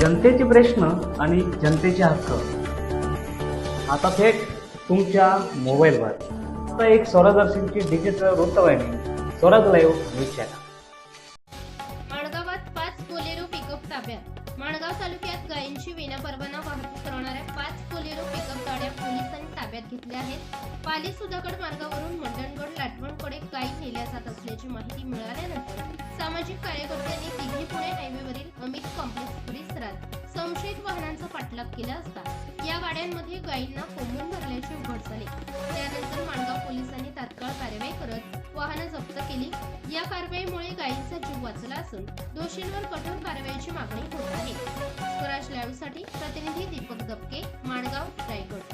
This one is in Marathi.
जनतेचे प्रश्न आणि जनतेचे हक्क. आता थेट तुमच्या मोबाईलवर आता एक स्वरादर्शनची डिजिटल वृत्तवाहिनी स्वराज लाईव्ह न्यूज चॅनल माणगावात पाच बोलेरो पिकअप ताब्यात. माणगाव तालुक्यात गायींची विनापरवाना वाहतूक करणाऱ्या पाच बोलेरो पिकअप गाड्या पोलिसांनी ताब्यात घेतल्या आहेत. पाली सुधागड मार्गावरून मंडणगड लाटवणकडे गायी केल्या जात असल्याची माहिती मिळाल्यानंतर सामाजिक कार्यकर्त्यांनी दिघी पुणे हायवेवरील अमित कॉम्प्लेक्स परिसरात संशयित वाहनांचा पाठलाग केला असता या गाड्यांमध्ये गायींना कोंबून भरल्याचे उघड झाले. त्यानंतर माणगाव पोलिसांनी तात्काळ कारवाई करत वाहनं जप्त केली. या कारवाईमुळे गायींचा जीव वाचला असून दोषींवर कठोर कारवाईची मागणी होत आहे. स्वराज लाईव्हसाठी प्रतिनिधी दीपक दबके माणगाव रायगड.